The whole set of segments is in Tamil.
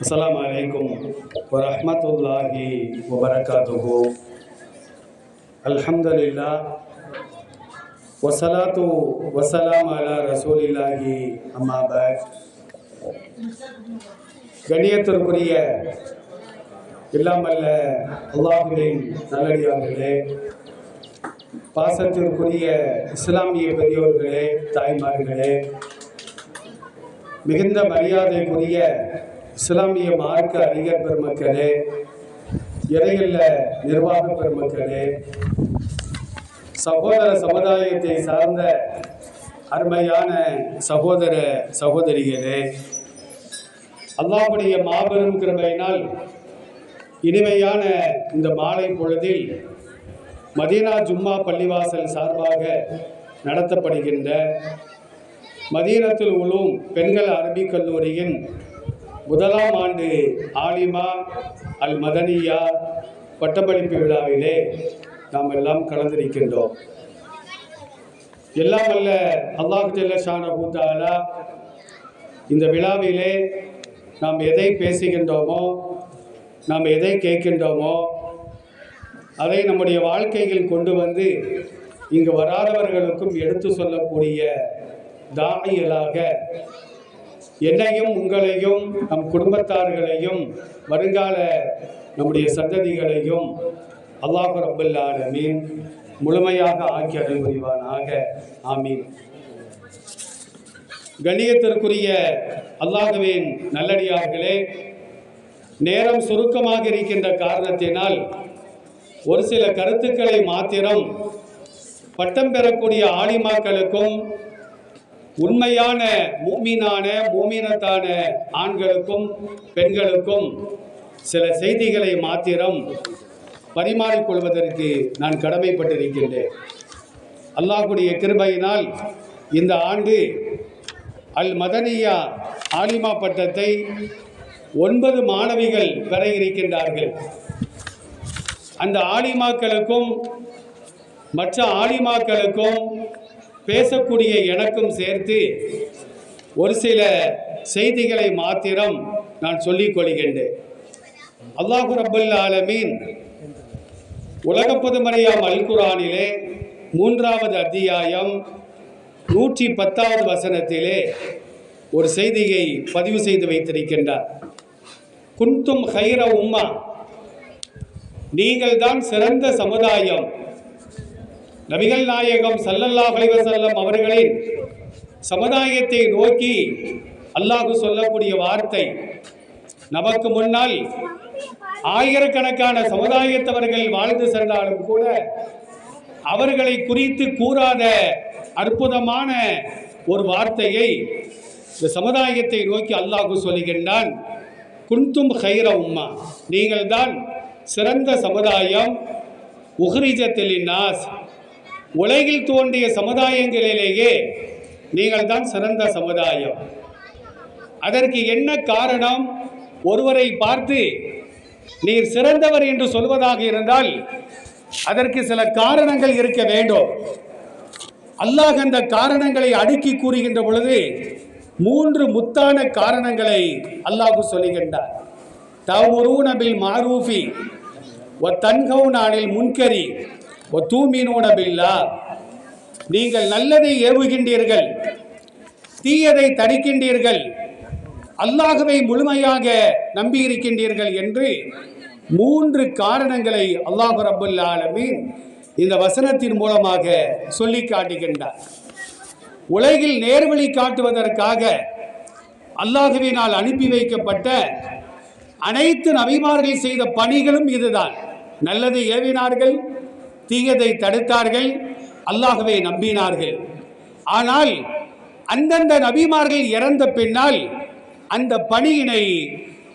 அஸ்லாம் வலைக்கும் வரமத்துல்லாஹி வபரகாத்துஹு அல்ஹம்துலில்லா வசலாத்து வசலாம் அலா ரசூலில்லாஹி அம்மாபாய் கண்ணியத்திற்குரிய இல்லாமல்ல அல்லாஹுவின் நல்லடியார்களே பாசத்திற்குரிய இஸ்லாமிய பெரியோர்களே தாய்மார்களே மிகுந்த மரியாதைக்குரிய இஸ்லாமிய மார்க்க அறிஞர் பெருமக்களே இடையில நிர்வாக பெருமக்களே சகோதர சமுதாயத்தை சார்ந்த அருமையான சகோதர சகோதரிகளே அல்லாவுடைய மாபெரும் கிருமையினால் இனிமையான இந்த மாலை பொழுதில் மதீனா ஜும்மா பள்ளிவாசல் சார்பாக நடத்தப்படுகின்ற மதீனத்தில் உளும் பெண்கள் அரபிக் கல்லூரியின் முதலாம் ஆண்டு ஆலிமா அல் மதனியா பட்டமளிப்பு விழாவிலே நாம் எல்லாம் கலந்திருக்கின்றோம். எல்லாம் அல்ல அல்லாஹ் ஜல்ல பூத்தாலா இந்த விழாவிலே நாம் எதை பேசுகின்றோமோ நாம் எதை கேட்கின்றோமோ அதை நம்முடைய வாழ்க்கையில் கொண்டு வந்து இங்கு வராதவர்களுக்கும் எடுத்து சொல்லக்கூடிய தானியலாக என்னையும் உங்களையும் நம் குடும்பத்தார்களையும் வருங்கால நம்முடைய சந்ததிகளையும் அல்லாஹு ரப்பல் முழுமையாக ஆக்கி அருள் புரிவானாக. ஆமீன். கண்ணியத்திற்குரிய அல்லாஹுவின் நல்லடியார்களே நேரம் சுருக்கமாக இருக்கின்ற காரணத்தினால் ஒரு சில கருத்துக்களை மாத்திரம் பட்டம் பெறக்கூடிய ஆலிமாக்களுக்கும் உண்மையான மூமீனான மூமீனத்தான ஆண்களுக்கும் பெண்களுக்கும் சில செய்திகளை மாத்திரம் பரிமாறிக்கொள்வதற்கு நான் கடமைப்பட்டிருக்கின்றேன். அல்லாஹுடைய கிருபையினால் இந்த ஆண்டு அல் மதனியா ஆலிமா பட்டத்தை ஒன்பது மாணவிகள் பெற இருக்கின்றார்கள். அந்த ஆலிமாக்களுக்கும் மற்ற ஆலிமாக்களுக்கும் பேசக்கூடிய எனக்கும் சேர்த்து ஒரு சில செய்திகளை மாத்திரம் நான் சொல்லிக் கொள்கின்றேன். அல்லாஹு ரபுல் ஆலமீன் உலக பொதுமறையாம் அல் குரானிலே மூன்றாவது அத்தியாயம் நூற்றி பத்தாவது வசனத்திலே ஒரு செய்தியை பதிவு செய்து வைத்திருக்கின்றார். குன்தும் ஹைர உம்மா. நீங்கள் தான் சிறந்த சமுதாயம். நபிகள் நாயகம் சல்லல்லா அலைஹி அவர்களின் சமுதாயத்தை நோக்கி அல்லாஹு சொல்லக்கூடிய வார்த்தை நமக்கு முன்னால் ஆயிரக்கணக்கான சமுதாயத்தவர்கள் வாழ்ந்து சென்றாலும் கூட அவர்களை குறித்து கூறாத அற்புதமான ஒரு வார்த்தையை இந்த சமுதாயத்தை நோக்கி அல்லாஹு சொல்லுகின்றான் குன்தும் ஹைர உம்மா. நீங்கள் தான் சிறந்த சமுதாயம். உஹ்ரிஜத்தில் நாஸ் உலகில் தோன்றிய சமுதாயங்களிலேயே நீங்கள் தான் சிறந்த சமுதாயம். அதற்கு என்ன காரணம்? ஒருவரை பார்த்து நீர் சிறந்தவர் என்று சொல்வதாக இருந்தால் அதற்கு சில காரணங்கள் இருக்க வேண்டும். அல்லாஹ் அந்த காரணங்களை அடுக்கி கூறுகின்ற பொழுது மூன்று முத்தான காரணங்களை அல்லாஹ் சொல்லுகின்றார் தவுரூன நபில் மாரூஃபி ஒ தன்கவுனானில் முன்கரி. ஒ தூமினூன பில்லா. நீங்கள் நல்லதை ஏவுகின்றீர்கள் தீயதை தடுக்கின்றீர்கள் அல்லாஹுவை முழுமையாக நம்பியிருக்கின்றீர்கள் என்று மூன்று காரணங்களை அல்லாஹ் ரபுல் ஆலமீன் இந்த வசனத்தின் மூலமாக சொல்லி காட்டுகின்றார். உலகில் நேர்வழி காட்டுவதற்காக அல்லாஹுவினால் அனுப்பி வைக்கப்பட்ட அனைத்து நபிமார்கள் செய்த பணிகளும் இதுதான். நல்லதை ஏவினார்கள் தீயதை தடுத்தார்கள் அல்லாகவே நம்பினார்கள். ஆனால் அந்தந்த நபிமார்கள் இறந்த பின்னால் அந்த பணியினை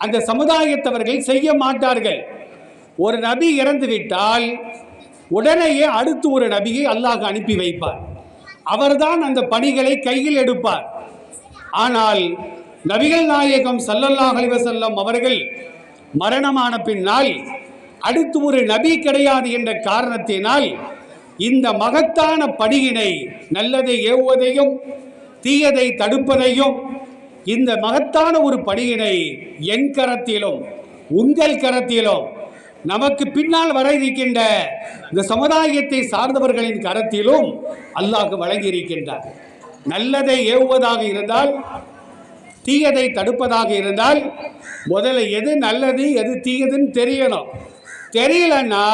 அந்த சமுதாயத்தவர்கள் செய்ய மாட்டார்கள். ஒரு நபி இறந்துவிட்டால் உடனேயே அடுத்து ஒரு நபியை அல்லாஹ் அனுப்பி வைப்பார். அவர்தான் அந்த பணிகளை கையில் எடுப்பார். ஆனால் நபிகள் நாயகம் சல்லல்லாஹ் செல்லும் அவர்கள் மரணமான பின்னால் அடுத்து ஒரு நபி கிடையாது என்ற காரணத்தினால் இந்த மகத்தான பணியினை நல்லதை ஏவுவதையும் தீயதை தடுப்பதையும் இந்த மகத்தான ஒரு பணியினை என் கரத்திலும் உங்கள் கரத்திலும் நமக்கு பின்னால் வர இருக்கின்ற இந்த சமுதாயத்தை சார்ந்தவர்களின் கரத்திலும் அல்லாஹ் வழங்கி இருக்கின்றார் நல்லதை ஏவுவதாக இருந்தால் தீயதை தடுப்பதாக இருந்தால் முதல்ல எது நல்லது எது தீயதுன்னு தெரியணும். தெரியலன்னா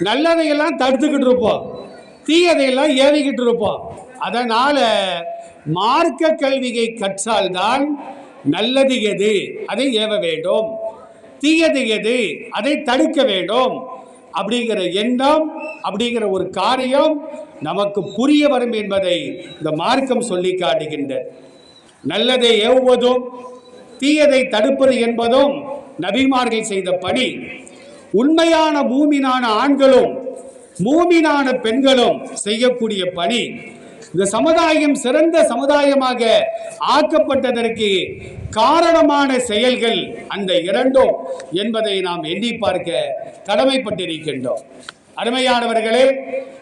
நல்லதையெல்லாம் தடுத்துக்கிட்டு இருப்போம். தீயதையெல்லாம் ஏவிக்கிட்டு இருப்போம். அதனால் மார்க்க கல்வியை கற்றால்தான் நல்லது எது? அதை ஏவ வேண்டும். தீயது எது? அதை தடுக்க வேண்டும். அப்படிங்கிற எண்ணம் அப்படிங்கிற ஒரு காரியம் நமக்கு புரிய வரும் என்பதை இந்த மார்க்கம் சொல்லி காட்டுகின்ற. நல்லதை ஏவுவதும் தீயதை தடுப்பது என்பதும் நபிமார்கள் செய்த பணி. உண்மையான மூமினான ஆண்களும் மூமினான பெண்களும் செய்யக்கூடிய பணி. இந்த சமுதாயம் சிறந்த சமுதாயமாக ஆக்கப்பட்டதற்கு காரணமான செயல்கள் அந்த இரண்டும் என்பதை நாம் எண்ணி பார்க்க கடமைப்பட்டிருக்கின்றோம். அருமையானவர்களே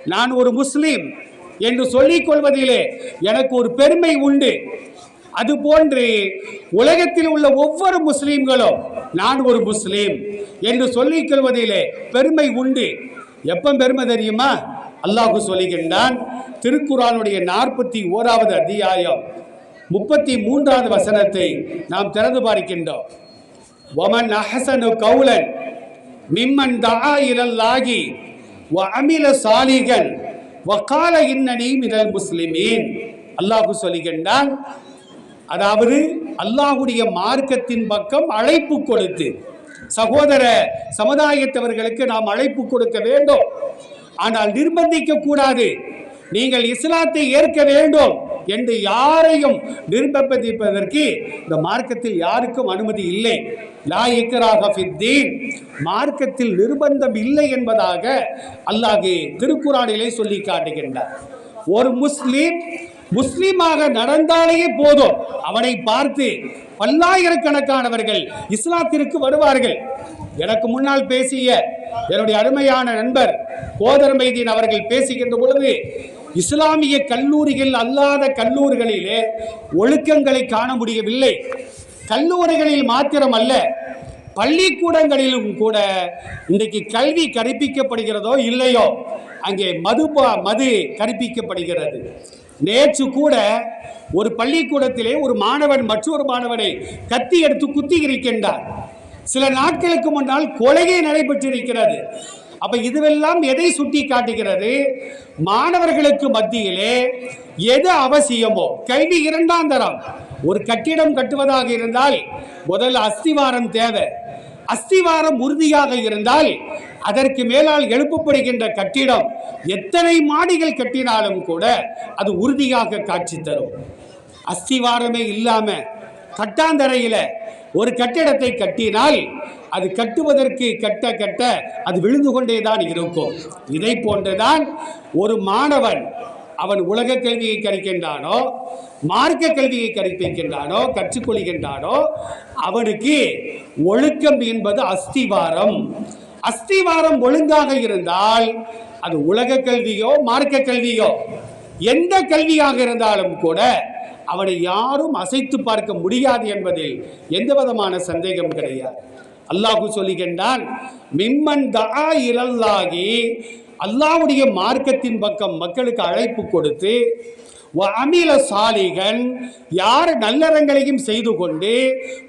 நான் ஒரு முஸ்லீம் என்று சொல்லிக் கொள்வதிலே எனக்கு ஒரு பெருமை உண்டு. அதுபோன்று உலகத்தில் உள்ள ஒவ்வொரு முஸ்லீம்களும் நான் ஒரு முஸ்லீம் என்று சொல்லிக் கொள்வதிலே பெருமை உண்டு. எப்போ பெருமை தெரியுமா? அல்லாஹு சொல்லுகின்றான் திருக்குறானுடைய நாற்பத்தி ஓராவது அத்தியாயம் முப்பத்தி மூன்றாவது வசனத்தை நாம் திறந்து பார்க்கின்றோம். ஒமன் அஹசனு கவுலன் மிம்மன் தஆ இலல்லாஹி வ அமில சாலிகன் வக்கால இன்னனி மினல் முஸ்லிமீன். அல்லாஹு சொல்லுகின்றான் அதாவது அல்லாஹுடைய மார்க்கத்தின் பக்கம் அழைப்பு கொடுத்து சகோதர சமுதாயத்தவர்களுக்கு நாம் அழைப்பு கொடுக்க வேண்டும். ஆனால் நிர்பந்திக்க கூடாது. நீங்கள் இஸ்லாத்தை ஏற்க வேண்டும் என்று யாரையும் நிர்பந்திப்பதற்கு இந்த மார்க்கத்தில் யாருக்கும் அனுமதி இல்லை. லா இக்ராஹ மார்க்கத்தில் நிர்பந்தம் இல்லை என்பதாக அல்லாஹு திருக்குறானிலே சொல்லி காட்டுகின்றார். ஒரு முஸ்லீம் முஸ்லீமாக நடந்தாலேயே போதும். அவனை பார்த்து பல்லாயிரக்கணக்கானவர்கள் இஸ்லாத்திற்கு வருவார்கள். எனக்கு முன்னால் பேசிய என்னுடைய அருமையான நண்பர் கோதர் மைதீன் அவர்கள் பேசுகின்ற பொழுது இஸ்லாமிய கல்லூரிகள் அல்லாத கல்லூரிகளிலே ஒழுக்கங்களை காண முடியவில்லை. கல்லூரிகளில் மாத்திரமல்ல பள்ளிக்கூடங்களிலும் கூட இன்றைக்கு கல்வி கற்பிக்கப்படுகிறதோ இல்லையோ அங்கே மது மது கற்பிக்கப்படுகிறது. நேற்று கூட ஒரு பள்ளிக்கூடத்திலே ஒரு மாணவன் மற்றொரு மாணவனை கத்தி எடுத்து குத்தி இருக்கின்றார் சில நாட்களுக்கு முன்னால் கொலையே நடைபெற்றிருக்கிறது. அப்ப இதுவெல்லாம் எதை சுட்டி காட்டுகிறது? மாணவர்களுக்கு மத்தியிலே எது அவசியமோ? கல்வி இரண்டாம் தரம். ஒரு கட்டிடம் கட்டுவதாக இருந்தால் முதல்ல அஸ்திவாரம் தேவை. அஸ்திவாரம் உறுதியாக இருந்தால் அதற்கு மேலால் எழுப்பப்படுகின்ற கட்டிடம் எத்தனை மாடிகள் கட்டினாலும் கூட அது உறுதியாக காட்சி தரும். அஸ்திவாரமே இல்லாம கட்டாந்தரையில ஒரு கட்டிடத்தை கட்டினால் அது கட்டுவதற்கு கட்ட கட்ட அது விழுந்து கொண்டே தான் இருக்கும். இதை போன்றுதான் ஒரு மாணவன் அவன் உலக கல்வியை கணிக்கின்றானோ மார்க்க கல்வியை கற்பிக்கின்றானோ கற்றுக்கொள்கின்றானோ அவனுக்கு ஒழுக்கம் என்பது அஸ்திவாரம். அஸ்திவாரம் ஒழுங்காக இருந்தால் அது உலக கல்வியோ மார்க்க கல்வியோ எந்த கல்வியாக இருந்தாலும் கூட அவனை யாரும் அசைத்து பார்க்க முடியாது என்பதில் எந்த விதமான சந்தேகம் கிடையாது. அல்லாஹு சொல்லுகின்றான் மிம்மன் தா இரல்லாகி அல்லாஹ்வுடைய மார்க்கத்தின் பக்கம் மக்களுக்கு அழைப்பு கொடுத்து அமில சாலிகன் யார் நல்லறங்களையும் செய்து கொண்டு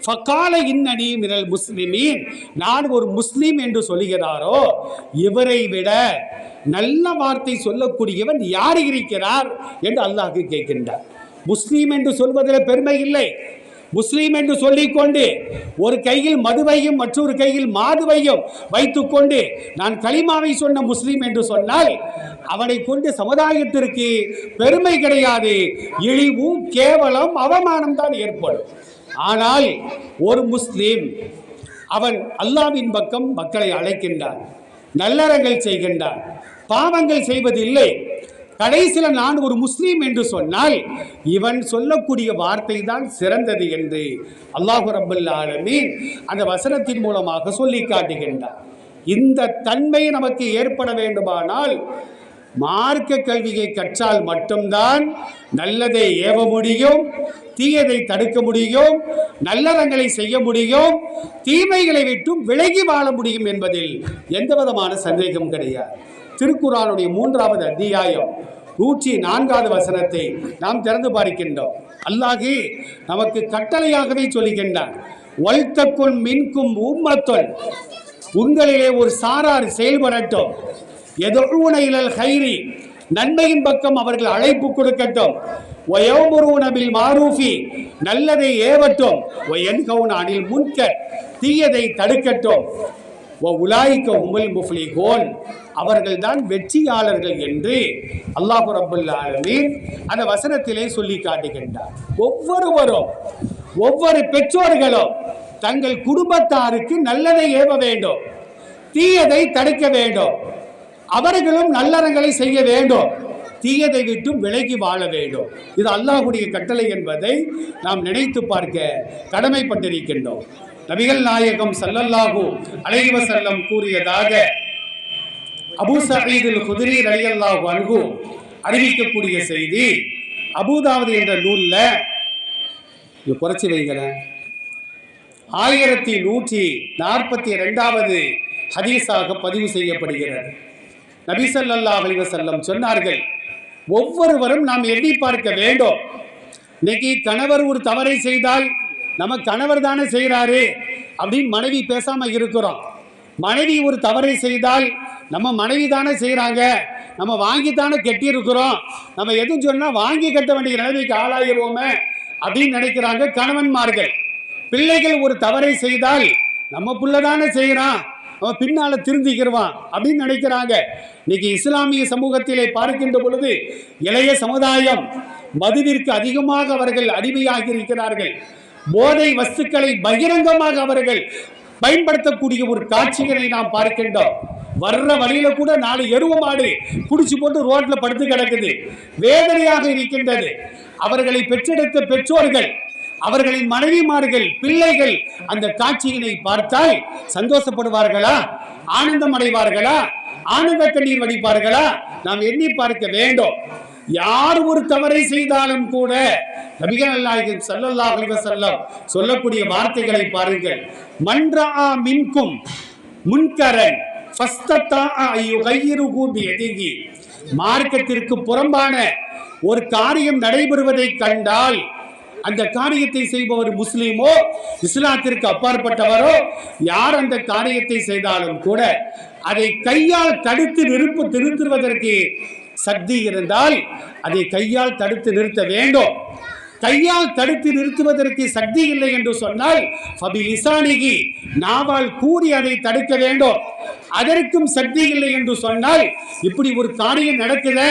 ஃபக்கால இன்னடி மினல் முஸ்லிமின். நான் ஒரு முஸ்லீம் என்று சொல்லுகிறாரோ இவரை விட நல்ல வார்த்தை சொல்லக்கூடியவன் யார் இருக்கிறார் என்று அல்லாஹ் கேட்கின்றார். முஸ்லீம் என்று சொல்வதில் பெருமை இல்லை. முஸ்லீம் என்று சொல்லிக்கொண்டு ஒரு கையில் மதுவையும் மற்றொரு கையில் மாதுவையும் வைத்துக்கொண்டு நான் களிமாவை சொன்ன முஸ்லீம் என்று சொன்னால் அவனை கொண்டு சமுதாயத்திற்கு பெருமை கிடையாது. இழிவும் கேவலம் அவமானம் தான் ஏற்படும். ஆனால் ஒரு முஸ்லீம் அவன் அல்லாவின் பக்கம் மக்களை அழைக்கின்றான் நல்லறங்கள் செய்கின்றான் பாவங்கள் செய்வதில்லை. கடைசியில் நான் ஒரு முஸ்லீம் என்று சொன்னால் இவன் சொல்லக்கூடிய வார்த்தை தான் சிறந்தது என்று அல்லாஹு ரபுல் ஆலமீன் அந்த வசனத்தின் மூலமாக சொல்லி காட்டுகின்றார் இந்த தன்மை நமக்கு ஏற்பட வேண்டுமானால் மார்க்க கல்வியை கற்றால் மட்டும்தான் நல்லதை ஏவ முடியும் தீயதை தடுக்க முடியும் நல்லறங்களை செய்ய முடியும் தீமைகளை விட்டும் விலகி வாழ முடியும் என்பதில் எந்த விதமான சந்தேகம் கிடையாது. திருக்குறானுடைய மூன்றாவது அத்தியாயம் நூற்றி நான்காவது வசனத்தை நாம் திறந்து பார்க்கின்றோம். அல்லாஹி நமக்கு கட்டளையாகவே சொல்லுகின்றான் வல்தக்குன் மின்கும் உம்மத்தொல் உங்களிலே ஒரு சாரார் செயல்படட்டும். எதொழுவுன இலல் ஹைரி நன்மையின் பக்கம் அவர்கள் அழைப்பு கொடுக்கட்டும். ஒயோமுருவன மாரூஃபி நல்லதை ஏவட்டும். ஒயன்கவுன் அனில் முன்கர் தீயதை தடுக்கட்டும். ஓ உலாய்க்க உமல் முஃப்லிகோன் அவர்கள்தான் வெற்றியாளர்கள் என்று அல்லாஹு ரப்புல் ஆலமீன் அந்த வசனத்திலே சொல்லி காட்டுகின்றார். ஒவ்வொருவரும் ஒவ்வொரு பெற்றோர்களும் தங்கள் குடும்பத்தாருக்கு நல்லதை ஏவ வேண்டும். தீயதை தடுக்க வேண்டும். அவர்களும் நல்லறங்களை செய்ய வேண்டும். தீயதை விட்டும் விலகி வாழ வேண்டும். இது அல்லாஹ்வுடைய கட்டளை என்பதை நாம் நினைத்து பார்க்க கடமைப்பட்டிருக்கின்றோம். நபிகள் நாயகம் ஸல்லல்லாஹு அலைஹி கூறியதாக அபூ சயீதுல் குதிரி ரலியல்லாஹு அன்ஹு அறிவிக்கக்கூடிய செய்தி அபூதாவது என்ற நூலில் இது குறைச்சி வைக்கிறேன் ஆயிரத்தி நூற்றி நாற்பத்தி ரெண்டாவது ஹதீஸாக பதிவு செய்யப்படுகிறது. நபிசல்லா ஸல்லல்லாஹு செல்லம் சொன்னார்கள் ஒவ்வொருவரும் நாம் எண்ணி பார்க்க வேண்டும். இன்னைக்கு கணவர் ஒரு தவறை செய்தால் நம்ம கணவர் தானே செய்கிறாரு அப்படின்னு மனைவி பேசாமல் இருக்கிறோம். மனைவி ஒரு தவறை செய்தால் நம்ம மனைவி தானே செய்கிறாங்க நம்ம வாங்கி தானே கட்டியிருக்கிறோம் நம்ம எதுவும் சொன்னால் வாங்கி கட்ட வேண்டிய நிலைமைக்கு ஆளாகிடுவோமே அப்படின்னு நினைக்கிறாங்க கணவன்மார்கள். பிள்ளைகள் ஒரு தவறை செய்தால் நம்ம புள்ள தானே செய்கிறான் அவன் பின்னால் திருந்திக்கிறவான் அப்படின்னு நினைக்கிறாங்க. இன்னைக்கு இஸ்லாமிய சமூகத்திலே பார்க்கின்ற பொழுது இளைய சமுதாயம் மதுவிற்கு அதிகமாக அவர்கள் அடிமையாகி இருக்கிறார்கள். போதை வஸ்துக்களை பகிரங்கமாக அவர்கள் பயன்படுத்தக்கூடிய ஒரு காட்சிகளை நாம் பார்க்கின்றோம். வர்ற வழியில கூட நாலு எருவ மாடு குடிச்சு போட்டு ரோட்ல படுத்து கிடக்குது. வேதனையாக இருக்கின்றது. அவர்களை பெற்றெடுத்த பெற்றோர்கள் அவர்களின் மனைவிமார்கள் பிள்ளைகள் அந்த காட்சியினை பார்த்தால் சந்தோஷப்படுவார்களா? ஆனந்தம் அடைவார்களா? ஆனந்த கண்ணீர் வடிப்பார்களா? நாம் எண்ணி பார்க்க வேண்டும். யார் ஒரு தவறை செய்தாலும் கூட நபிகள் நாயகம் ஸல்லல்லாஹு அலைஹி சொல்லக்கூடிய வார்த்தைகளை பாருங்கள். மன்றா மின்கும் முன்கரன் மார்க்கத்திற்கு புறம்பான ஒரு காரியம் நடைபெறுவதை கண்டால் அந்த காரியத்தை செய்பவர் முஸ்லீமோ இஸ்லாத்திற்கு அப்பாற்பட்டவரோ யார் அந்த காரியத்தை செய்தாலும் கூட அதை கையால் தடுத்து நிறுப்பு திருத்துவதற்கு சக்தி இருந்தால் அதை கையால் தடுத்து நிறுத்த வேண்டும். கையால் தடுத்து நிறுத்துவதற்கு சக்தி இல்லை என்று சொன்னால் ஃபபி இசானிகி நாவால் கூறி அதை தடுக்க வேண்டும். அதற்கும் சக்தி இல்லை என்று சொன்னால் இப்படி ஒரு காரியம் நடக்குத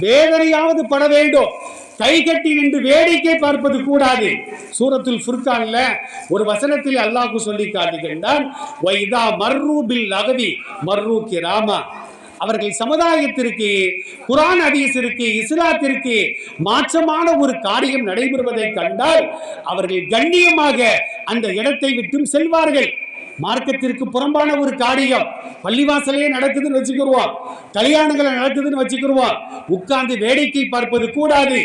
வேதனையாவது பட வேண்டும். கை கட்டி நின்று வேடிக்கை பார்ப்பது கூடாது. சூரத்துல் ஃபுர்கான்ல ஒரு வசனத்தில் அல்லாஹ் சொல்லி காட்டுகின்றான் வைதா மர்ரு பில் அகவி மர்ரு கிராமா. அவர்கள் சமுதாயத்திற்கு குரான் ஹதீஸிற்கு இஸ்லாத்திற்கு மாற்றமான ஒரு காரியம் நடைபெறுவதை கண்டால் அவர்கள் கண்ணியமாக அந்த இடத்தை விட்டும் செல்வார்கள். மார்க்கத்திற்கு புறம்பான ஒரு காரியம் பள்ளிவாசலே நடக்குதுன்னு வச்சுக்கிருவோம். கல்யாணங்களை நடக்குதுன்னு வச்சுக்கிருவோம். உட்கார்ந்து வேடிக்கை பார்ப்பது கூடாது.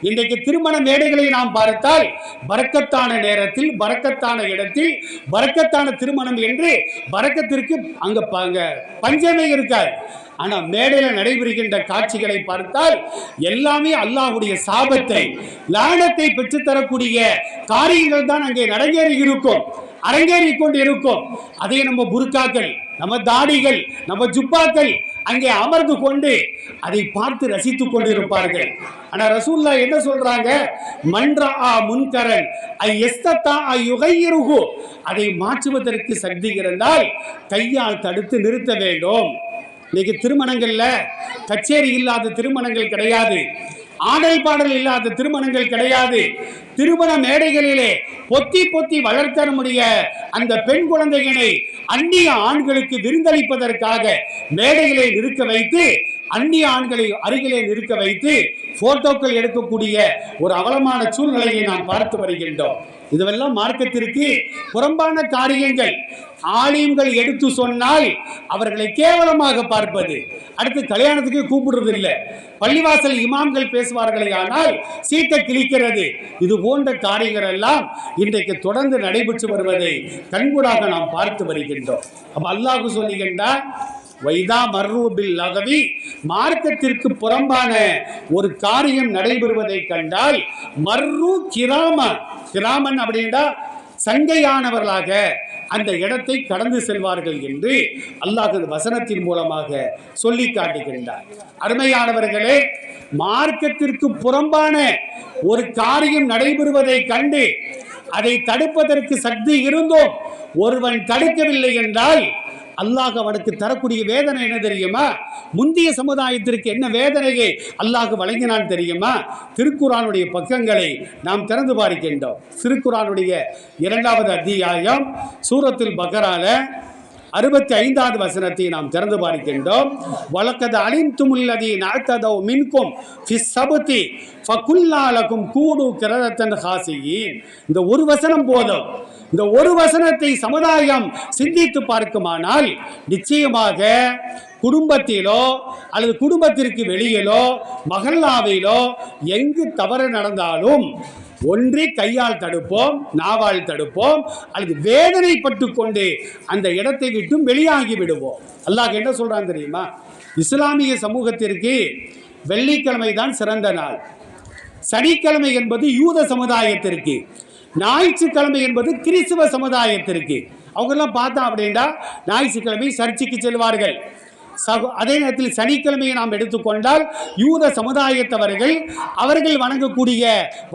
இன்றைக்கு திருமண மேடைகளை நாம் பார்த்தால் பறக்கத்தான நேரத்தில் பறக்கத்தான இடத்தில் பறக்கத்தான திருமணம் என்று பறக்கத்திற்கு அங்க பஞ்சமே இருக்காது. ஆனா மேடையில நடைபெறுகின்ற காட்சிகளை பார்த்தால் எல்லாமே அல்லாஹ்வுடைய சாபத்தை லானத்தை பெற்றுத்தரக்கூடிய காரியங்கள் தான் அங்கே நடங்கேறி இருக்கும் அரங்கேறி கொண்டு இருக்கும் அதே நம்ம புர்காக்கள் நம்ம தாடிகள் நம்ம ஜுப்பாக்கள் அங்கே அமர்ந்து கொண்டு அதை பார்த்து ரசித்துக் கொண்டிருப்பார்கள். ஆனா ரசூல்லா என்ன சொல்றாங்க? மன்றா ஆ முன்கரன் ஐ எஸ்தத்தா ஐ யுகையிருகு அதை மாற்றுவதற்கு சக்தி இருந்தால் கையால் தடுத்து நிறுத்த வேண்டும். இன்னைக்கு திருமணங்கள்ல கச்சேரி இல்லாத திருமணங்கள் கிடையாது. ஆடல் பாடல் இல்லாத திருமணங்கள் கிடையாது. திருமண மேடைகளிலே பொத்தி பொத்தி வளர்த்த நம்முடைய அந்த பெண் குழந்தைகளை அந்நிய ஆண்களுக்கு விருந்தளிப்பதற்காக மேடைகளை நிற்க வைத்து அந்நிய ஆண்களை அருகிலே நிற்க வைத்து போட்டோக்கள் எடுக்கக்கூடிய ஒரு அவலமான சூழ்நிலையை நாம் பார்த்து வருகின்றோம். இதுவெல்லாம் மார்க்கத்திற்கு புறம்பான காரியங்கள். ஆலயங்கள் எடுத்து சொன்னால் அவர்களை கேவலமாக பார்ப்பது. அடுத்து கல்யாணத்துக்கு கூப்பிடுறது இல்லை பள்ளிவாசல் இமாம்கள் பேசுவார்களே ஆனால் சீட்டை கிழிக்கிறது. இது போன்ற காரியங்கள் எல்லாம் இன்றைக்கு தொடர்ந்து நடைபெற்று வருவதை கண்கூடாக நாம் பார்த்து வருகின்றோம். அப்ப அல்லாஹு சொல்லுகின்றார் வைதா மர்ரூபில் லகவி மார்க்கத்திற்கு புறம்பான ஒரு காரியம் நடைபெறுவதை கண்டால் மர்ரு கிராம கிராமன் அப்படின்னா சங்கையானவர்களாக அந்த இடத்தை கடந்து செல்வார்கள் என்று அல்லாஹ் வசனத்தின் மூலமாக சொல்லி காட்டுகின்றார். அருமையானவர்களே மார்க்கத்திற்கு புறம்பான ஒரு காரியம் நடைபெறுவதை கண்டு அதை தடுப்பதற்கு சக்தி இருந்தும். ஒருவன் தடுக்கவில்லை என்றால் அல்லாஹ் அவனுக்கு தரக்கூடிய வேதனை என்ன தெரியுமா? முந்தைய சமுதாயத்திற்கு என்ன வேதனையை அல்லாஹ் வழங்கினான் தெரியுமா? திருக்குறானுடைய பக்கங்களை நாம் திறந்து பார்க்கின்றோம். திருக்குறானுடைய இரண்டாவது அத்தியாயம் சூரத்தில் பக்கரால அறுபத்தி ஐந்தாவது வசனத்தை நாம் திறந்து பார்க்கின்றோம். வழக்கது அழிந்துமுள்ளதி நாழ்த்ததோ மின்கும் சபத்தி ஃபகுல்லாலக்கும் கூடு கிரதத்தன் ஹாசியின். இந்த ஒரு வசனம் போதும். இந்த ஒரு வசனத்தை சமுதாயம் சிந்தித்து பார்க்குமானால் நிச்சயமாக குடும்பத்திலோ அல்லது குடும்பத்திற்கு வெளியிலோ மகல்லாவிலோ எங்கு தவறு நடந்தாலும் ஒன்றி கையால் தடுப்போம் நாவால் தடுப்போம் அல்லது வேதனைப்பட்டு கொண்டு அந்த இடத்தை விட்டும் வெளியாகி விடுவோம். அல்லாஹ் என்ன சொல்கிறான் தெரியுமா? இஸ்லாமிய சமூகத்திற்கு வெள்ளிக்கிழமை தான் சிறந்த நாள். சனிக்கிழமை என்பது யூத சமுதாயத்திற்கு. ஞாயிற்றுக்கிழமை என்பது கிறிஸ்துவ சமுதாயத்திற்கு. அவங்கெல்லாம் பார்த்தா அப்படின்னா ஞாயிற்றுக்கிழமை சர்ச்சைக்கு செல்வார்கள். சகோ அதே நேரத்தில் சனிக்கிழமையை நாம் எடுத்துக்கொண்டால் யூத சமுதாயத்தவர்கள் அவர்கள் வணங்கக்கூடிய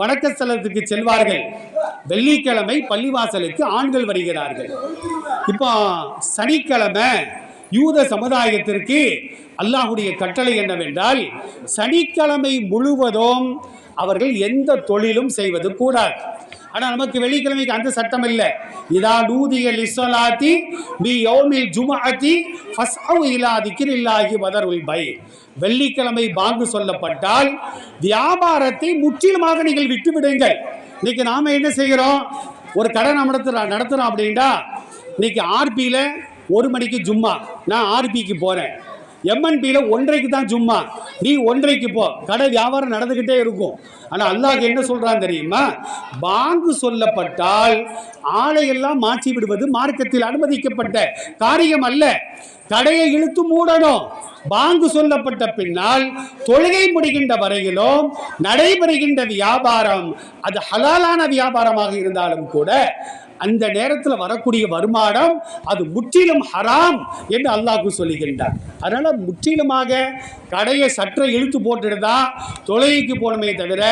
வணக்க ஸ்தலத்துக்கு செல்வார்கள். வெள்ளிக்கிழமை பள்ளிவாசலுக்கு ஆண்கள் வருகிறார்கள். இப்போ சனிக்கிழமை யூத சமுதாயத்திற்கு அல்லாஹுடைய கட்டளை என்னவென்றால் சனிக்கிழமை முழுவதும் அவர்கள் எந்த தொழிலும் செய்வது கூடாது. ஆனால் நமக்கு வெள்ளிக்கிழமைக்கு அந்த சட்டம் இல்லை. இதா நூதிய லிஸ்வலாத்தி பி யோமில் ஜுமாத்தி ஃபஸ்அவு இலா திக்ரில்லாஹி வதருல் பை வெள்ளிக்கிழமை பாங்கு சொல்லப்பட்டால் வியாபாரத்தை முற்றிலுமாக நீங்கள் விட்டு விடுங்கள் இன்னைக்கு நாம் என்ன செய்கிறோம்? ஒரு கடை நடத்துகிறோம் நடத்துகிறோம் அப்படின்னா அப்படின்டா இன்னைக்கு ஆர்பியில் ஒரு மணிக்கு ஜும்மா. நான் ஆர்பிக்கு போகிறேன் எம்என்பியில் ஒன்றைக்கு தான் சும்மா. நீ ஒன்றைக்கு போ. கடை வியாபாரம் நடந்துக்கிட்டே இருக்கும். ஆனால் அல்லாஹ் என்ன சொல்கிறான் தெரியுமா? பாங்கு சொல்லப்பட்டால் ஆலையெல்லாம் மாற்றி விடுவது மார்க்கத்தில் அனுமதிக்கப்பட்ட காரியம் அல்ல. கடையை இழுத்து மூடணும். பாங்கு சொல்லப்பட்ட பின்னால் தொழுகை முடிகின்ற வரையிலும் நடைபெறுகின்ற வியாபாரம் அது ஹலாலான வியாபாரமாக இருந்தாலும் கூட அந்த நேரத்தில் வரக்கூடிய வருமானம் அது முற்றிலும் ஹராம் என்று அல்லாஹ் சொல்லுகின்றார் அதனால் முற்றிலுமாக கடையை சற்றை இழுத்து போட்டுட்டு தான் தொழுகைக்கு போகணுமே தவிர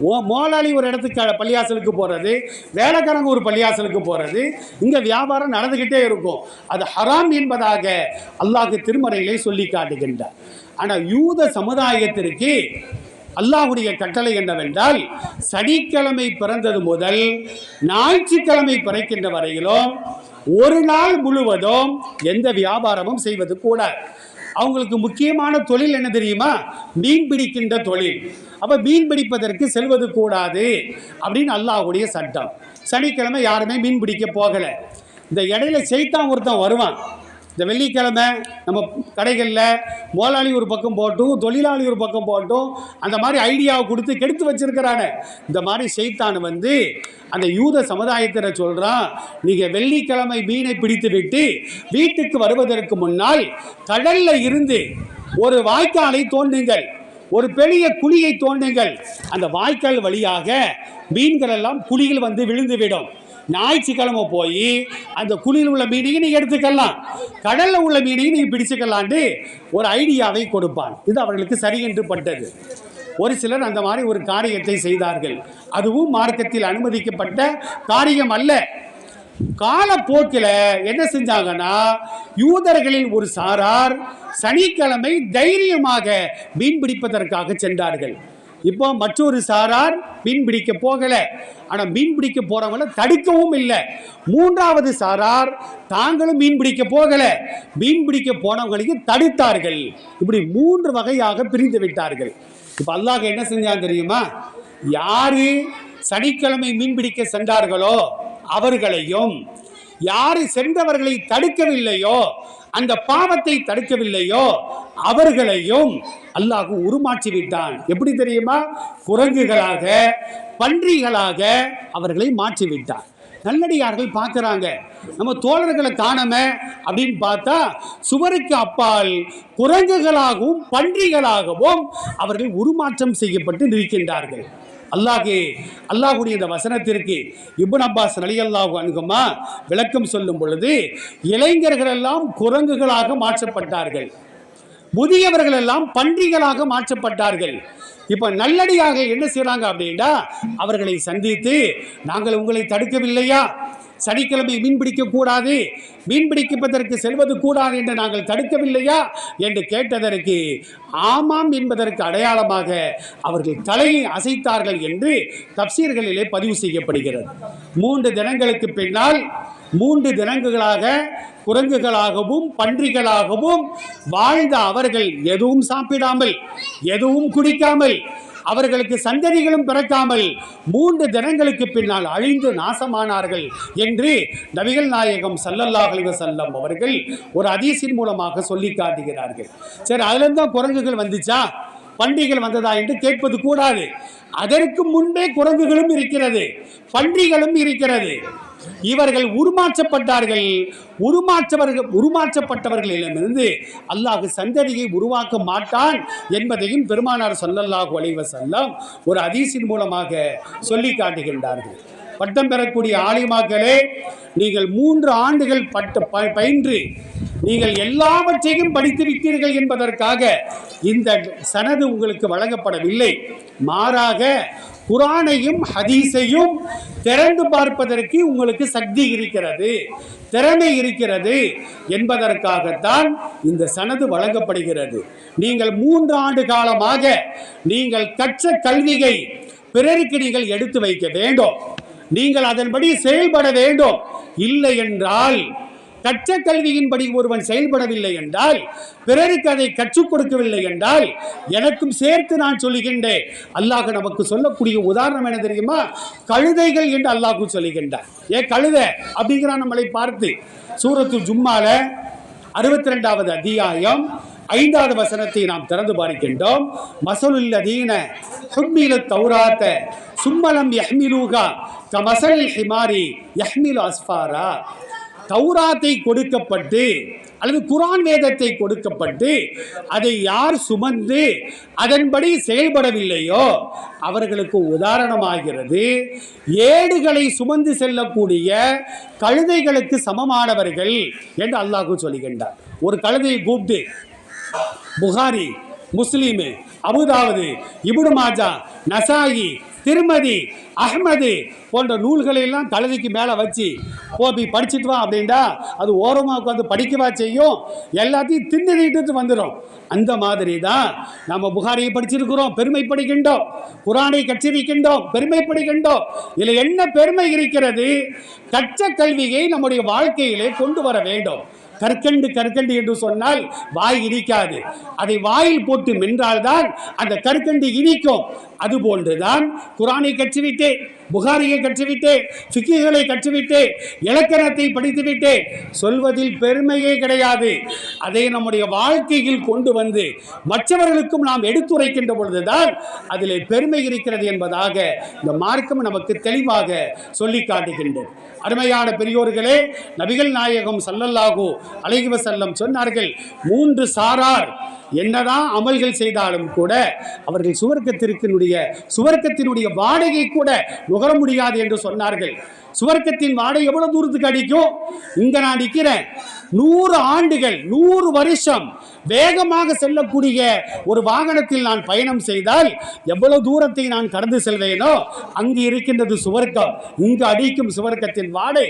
ஓ மோலாளி ஒரு இடத்துக்கு பள்ளியாசலுக்கு போகிறது வேலைக்காரங்க ஒரு பள்ளியாசலுக்கு போகிறது இங்கே வியாபாரம் நடந்துக்கிட்டே இருக்கும். அது ஹராம் என்பதாக அல்லாஹ் திருமறையிலே சொல்லி காட்டுகின்றார். ஆனால் யூத சமுதாயத்திற்கு அல்லாஹ்வுடைய கட்டளை என்னவென்றால் சனிக்கிழமை பிறந்தது முதல் ஞாயிற்றுக்கிழமை பிறக்கின்ற வரையிலும் ஒரு நாள் முழுவதும் எந்த வியாபாரமும் செய்வது கூடாது. அவங்களுக்கு முக்கியமான தொழில் என்ன தெரியுமா? மீன் பிடிக்கின்ற தொழில். அப்போ மீன் பிடிப்பதற்கு செல்வது கூடாது அப்படின்னு அல்லாஹுடைய சட்டம். சனிக்கிழமை யாருமே மீன் பிடிக்க போகலை. இந்த இடையில செய்தான் ஒருத்தன் வருவான். இந்த வெள்ளிக்கிழமை நம்ம கடைகளில் முதலாளி ஒரு பக்கம் போட்டும் தொழிலாளி ஒரு பக்கம் போட்டும் அந்த மாதிரி ஐடியாவை கொடுத்து கெடுத்து வச்சுருக்கிறானே. இந்த மாதிரி செய்தான் வந்து அந்த யூத சமுதாயத்தில் சொல்கிறான் நீங்கள் வெள்ளிக்கிழமை மீனை பிடித்து விட்டு வீட்டுக்கு வருவதற்கு முன்னால் கடலில் இருந்து ஒரு வாய்க்காலை தோண்டுங்கள் ஒரு பெரிய குழியை தோண்டுங்கள். அந்த வாய்க்கால் வழியாக மீன்கள் எல்லாம் குழியில் வந்து விழுந்துவிடும். ஞாயிற்றுக்கிழமை போய் அந்த குழியில் உள்ள மீனையும் நீ எடுத்துக்கலாம் கடலில் உள்ள மீனையும் நீ பிடிச்சுக்கலான்ட்டு ஒரு ஐடியாவை கொடுப்பான். இது அவர்களுக்கு சரி என்று பட்டது. ஒரு சிலர் அந்த மாதிரி ஒரு காரியத்தை செய்தார்கள். அதுவும் மார்க்கத்தில் அனுமதிக்கப்பட்ட காரியம் அல்ல. காலப்போக்கில் என்ன செஞ்சாங்கன்னா யூதர்களில் ஒரு சாரார் சனிக்கிழமை தைரியமாக மீன் பிடிப்பதற்காக சென்றார்கள். இப்போ மற்றொரு சாரார் மீன் பிடிக்க போகல. ஆனா மீன் பிடிக்க போறவங்கள தடுக்கவும் இல்லை. மூன்றாவது சாரார் தாங்களும் மீன் பிடிக்க போகல. மீன் பிடிக்க போனவங்களையும் தடுத்தார்கள். இப்படி மூன்று வகையாக பிரிந்து விட்டார்கள். இப்போ அல்லாஹ் என்ன செஞ்சான் தெரியுமா? யாரு சனிக்கிழமை மீன்பிடிக்க சென்றார்களோ அவர்களையும் யாரு சென்றவர்களை தடுக்கவில்லையோ அந்த பாவத்தை தடுக்கவில்லையோ அவர்களையும் அல்லாஹ் உருமாற்றி விட்டான் எப்படி தெரியுமா? குரங்குகளாக பன்றிகளாக அவர்களை மாற்றி விட்டான் நல்லடியார்கள் பார்க்குறாங்க. நம்ம தோழர்களை காணம அப்படின்னு பார்த்தா சுவருக்கு அப்பால் குரங்குகளாகவும் பன்றிகளாகவும் அவர்கள் உருமாற்றம் செய்யப்பட்டு நிற்கின்றார்கள். அல்லாஹே அல்லாஹுடைய இந்த வசனத்திற்கு இபுன் அப்பாஸ் அலி அல்லாஹு அணுகுமா விளக்கம் சொல்லும் பொழுது இளைஞர்கள் எல்லாம் குரங்குகளாக மாற்றப்பட்டார்கள். முதியவர்கள் எல்லாம் பன்றிகளாக மாற்றப்பட்டார்கள். இப்ப நல்லடியாக என்ன செய்கிறாங்க அப்படின்னா அவர்களை சந்தித்து நாங்கள் உங்களை தடுக்கவில்லையா? சனிக்கிழமை மீன்பிடிக்க கூடாது. மீன்பிடிப்பதற்கு செல்வது கூடாது என்று நாங்கள் தடுக்கவில்லையா? என்று கேட்டதற்கு ஆமாம் என்பதற்கு அடையாளமாக அவர்கள் தலையை அசைத்தார்கள் என்று தப்சீர்களிலே பதிவு செய்யப்படுகிறது. மூன்று தினங்களுக்கு பின்னால் மூன்று தினங்களாக குரங்குகளாகவும் பன்றிகளாகவும் வாழ்ந்த அவர்கள் எதுவும் சாப்பிடாமல் எதுவும் குடிக்காமல் அவர்களுக்கு சந்ததிகளும் பிறக்காமல் மூன்று தினங்களுக்கு பின்னால் அழிந்து நாசமானார்கள் என்று நபிகள் நாயகம் ஸல்லல்லாஹு செல்லம் அவர்கள் ஒரு அதிசின் மூலமாக சொல்லி காட்டுகிறார்கள். சரி அதுல தான் குரங்குகள் வந்துச்சா? பண்டிகள் வந்ததா என்று கேட்பது கூடாது. அதற்கு முன்பே குரங்குகளும் இருக்கிறது பன்றிகளும் இருக்கிறது. இவர்கள் உருமாற்றப்பட்டார்கள். உருமாற்றவர்கள் உருமாற்றப்பட்டவர்களிடமிருந்து அல்லாஹ் சந்ததியை உருவாக்க மாட்டான் என்பதையும் பெருமானார் சொல்லல்லாஹு அலைவ செல்லம் ஒரு அதிசின் மூலமாக சொல்லி காட்டுகின்றார்கள். பட்டம் பெறக்கூடிய ஆலிமாக்களே நீங்கள் மூன்று ஆண்டுகள் பட்ட ப- பயின்று நீங்கள் எல்லாவற்றையும் படித்து என்பதற்காக இந்த சனது உங்களுக்கு வழங்கப்படவில்லை. மாறாக குரானையும் ஹதீஸையும் திறந்து பார்ப்பதற்கு உங்களுக்கு சக்தி இருக்கிறது திறமை இருக்கிறது என்பதற்காகத்தான் இந்த சனது வழங்கப்படுகிறது. நீங்கள் மூன்று ஆண்டு காலமாக நீங்கள் கற்ற கல்வியை பிறருக்கு நீங்கள் எடுத்து வைக்க வேண்டும். நீங்கள் அதன்படி செயல்பட வேண்டும். இல்லை என்றால் கற்ற கல்வியின்படி ஒருவன் செயல்படவில்லை என்றால் பிறருக்கு அதை கற்றுக் கொடுக்கவில்லை என்றால் எனக்கும் சேர்த்து நான் சொல்லுகின்றேன். அல்லாஹ் நமக்கு சொல்லக்கூடிய உதாரணம் என்ன தெரியுமா? கழுதைகள் என்று அல்லாஹ் சொல்லுகின்றார் ஏ கழுதை அப்படிங்கிறான் நம்மளை பார்த்து சூரத்து ஜும்மால அறுபத்தி ரெண்டாவது அத்தியாயம் ஐந்தாவது வசனத்தை நாம் திறந்து பார்க்கின்றோம். மசலுல் அதீன ஹும்மில தௌராத்த சும்மலம் யஹ்மிலூகா கமசல் ஹிமாரி யஹ்மிலு அஸ்ஃபாரா. தௌராத்தை கொடுக்கப்பட்டு அல்லது குரான் வேதத்தை கொடுக்கப்பட்டு அதை யார் சுமந்து அதன்படி செயல்படவில்லையோ அவர்களுக்கு உதாரணமாகிறது ஏடுகளை சுமந்து செல்லக்கூடிய கழுதைகளுக்கு சமமானவர்கள் என்று அல்லாஹு சொல்லுகின்றார் ஒரு கழுதையை கூப்பிட்டு Bukhari Muslim Abu Dawud Ibn Majah Nasai Tirmidhi Ahmad போன்ற நூல்களை எல்லாம் மேலே வச்சு போபி படிச்சுட்டு வா அப்படின்டா அது ஓரமாக உட்காந்து படிக்கவா செய்யும்? எல்லாத்தையும் தின்னுட்டு வந்துடும் அந்த மாதிரி தான் நம்ம புகாரியை படிச்சிருக்கிறோம் பெருமைப்படுகின்றோம் குரானை கச்சரிக்கின்றோம் பெருமைப்படுகின்றோம் இதில் என்ன பெருமை இருக்கிறது? கற்ற கல்வியை நம்முடைய வாழ்க்கையிலே கொண்டு வர வேண்டும். கற்கண்டு கற்கண்டு என்று சொன்னால் வாய் இனிக்காது. அதை வாயில் போட்டு மென்றால்தான் அந்த கற்கண்டு இனிக்கும். அதுபோன்றுதான் குரானை கற்றுவிட்டேன் புகாரியை கற்றுவிட்டேன் சுக்கிகளை கற்றுவிட்டு இலக்கணத்தை படித்துவிட்டு சொல்வதில் பெருமையே கிடையாது. அதை நம்முடைய வாழ்க்கையில் கொண்டு வந்து மற்றவர்களுக்கும் நாம் எடுத்துரைக்கின்ற பொழுதுதான் அதில் பெருமை இருக்கிறது என்பதாக இந்த மார்க்கம் நமக்கு தெளிவாக சொல்லி காட்டுகின்றது. அருமையான பெரியோர்களே நபிகள் நாயகம் சல்லல்லாகோ அலைஹி செல்லம் சொன்னார்கள் மூன்று சாரார் என்னதான் அமல்கள் செய்தாலும் கூட அவர்கள் சுவர்க்கத்திற்கினுடைய சுவர்க்கத்தினுடைய வாடகை கூட நுகர முடியாது என்று சொன்னார்கள். சுவர்க்கத்தின் வாடகை எவ்வளவு தூரத்துக்கு அடிக்கும்? இங்க நான் நிற்கிறேன் நூறு ஆண்டுகள் நூறு வருஷம் வேகமாக செல்லக்கூடிய ஒரு வாகனத்தில் நான் பயணம் செய்தால் எவ்வளவு தூரத்தை நான் கடந்து செல்வேனோ அங்கு இருக்கின்றது சுவர்க்கம். இங்கு அடிக்கும் சுவர்க்கத்தின் வாடை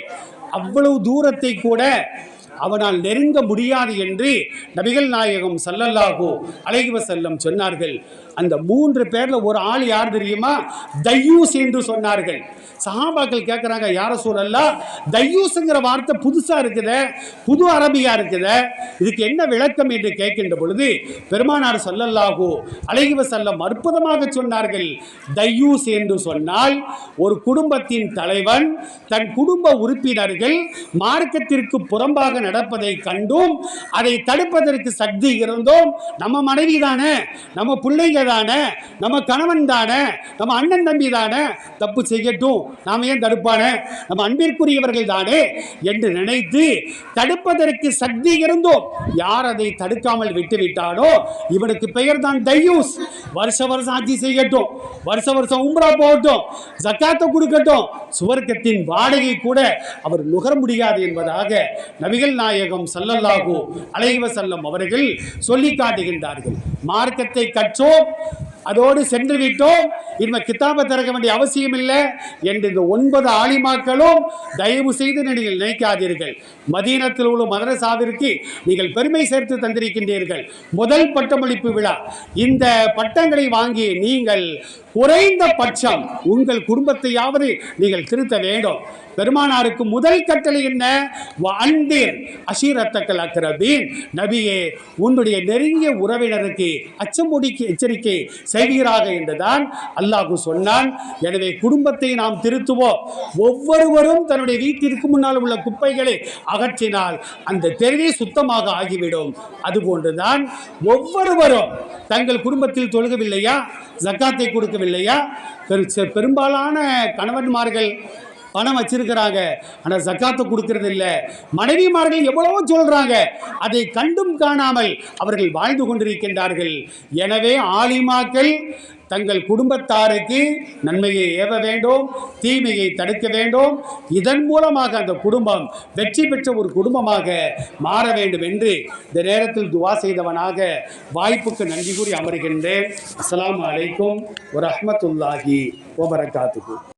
அவ்வளவு தூரத்தை கூட அவனால் நெருங்க முடியாது என்று நபிகள் நாயகம் ஸல்லல்லாஹு அலைஹி செல்லம் சொன்னார்கள். அந்த மூன்று பேர்ல ஒரு ஆள் யார் தெரியுமா? தையூஸ் என்று சொன்னார்கள். சஹாபாக்கள் கேட்குறாங்க யார சூழல்லாம் தையூஸுங்கிற வார்த்தை புதுசா இருக்குதே புது அரபியா இருக்குது. இதுக்கு என்ன விளக்கம்? என்று கேட்கின்ற பொழுது பெருமானார் சொல்லல்லாகோ அழகிவ செல்லம் அற்புதமாக சொன்னார்கள். தையூஸ் என்று சொன்னால் ஒரு குடும்பத்தின் தலைவன் தன் குடும்ப உறுப்பினர்கள் மார்க்கத்திற்கு புறம்பாக நடப்பதை கண்டும் அதை தடுப்பதற்கு சக்தி இருந்தும். நம்ம மனைவி தானே நம்ம பிள்ளைங்க தானே? நம்ம கணவன் தானே? நம்ம அண்ணன் தம்பி தானே? தப்பு செய்யட்டும். நாம ஏன் தடுப்பானே? நம்ம அன்பிற்குரியவர்கள் தானே? என்று நினைத்து தடுப்பதற்கு சக்தி இருந்தும். யார் அதை தடுக்காமல் விட்டுவிட்டானோ? இவனுக்கு பெயர் தான் தையூஸ். வருஷ வருஷம் ஆட்சி செய்யட்டும். வருஷ வருஷம் உம்ரா போகட்டும். ஜக்காத்தை கொடுக்கட்டும். சுவர்க்கத்தின் வாடகை கூட அவர் நுகர முடியாது என்பதாக நபிகள் நாயகம் ஸல்லல்லாஹு அலைஹி செல்லம் அவர்கள் சொல்லி காட்டுகின்றார்கள். மார்க்கத்தை கற்றோம். அதோடு சென்று விட்டோம். இனிமே கித்தாபை திறக்க வேண்டிய அவசியம் இல்லை என்று இந்த ஒன்பது ஆலிமாக்களும் தயவு செய்து நீங்கள் நினைக்காதீர்கள். மதீனத்தில் உள்ள மதரசாவிற்கு நீங்கள் பெருமை சேர்த்து தந்திருக்கின்றீர்கள். முதல் பட்டமளிப்பு விழா. இந்த பட்டங்களை வாங்கி நீங்கள் குறைந்த பட்சம் உங்கள் குடும்பத்தையாவது நீங்கள் திருத்த வேண்டும். பெருமானாருக்கு முதல் கட்டளை என்ன? அன்பிர் அஷீரத்தக்கல் அக்ரபீன் நபியே உன்னுடைய நெருங்கிய உறவினருக்கு அச்சமுடிக்கு எச்சரிக்கை செய்கிறாக என்றுதான் அல்லாஹு சொன்னான். எனவே குடும்பத்தை நாம் திருத்துவோம். ஒவ்வொருவரும் தன்னுடைய வீட்டிற்கு முன்னால் உள்ள குப்பைகளை அகற்றினால் அந்த தெருவே சுத்தமாக ஆகிவிடும். அதுபோன்றுதான் ஒவ்வொருவரும் தங்கள் குடும்பத்தில் தொழுகவில்லையா? ஜக்காத்தை கொடுக்கவில்லையா பெரு பெரும்பாலான கணவன்மார்கள் பணம் வச்சிருக்கிறாங்க. ஆனால் ஜக்காத்தை கொடுக்கறது இல்லை மனைவிமார்கள் எவ்வளவோ சொல்றாங்க. அதை கண்டும் காணாமல் அவர்கள் வாழ்ந்து கொண்டிருக்கின்றார்கள். எனவே ஆலிமாக்கள் தங்கள் குடும்பத்தாருக்கு நன்மையை ஏவ வேண்டும் தீமையை தடுக்க வேண்டும். இதன் மூலமாக அந்த குடும்பம் வெற்றி பெற்ற ஒரு குடும்பமாக மாற வேண்டும் என்று இந்த நேரத்தில் துவா செய்தவனாக வாய்ப்புக்கு நன்றி கூறி அமர்கின்றேன். அஸ்லாம் அலைக்கும் ஒரு அஹமத்துல்லாஹி வபரகாத்துக்கு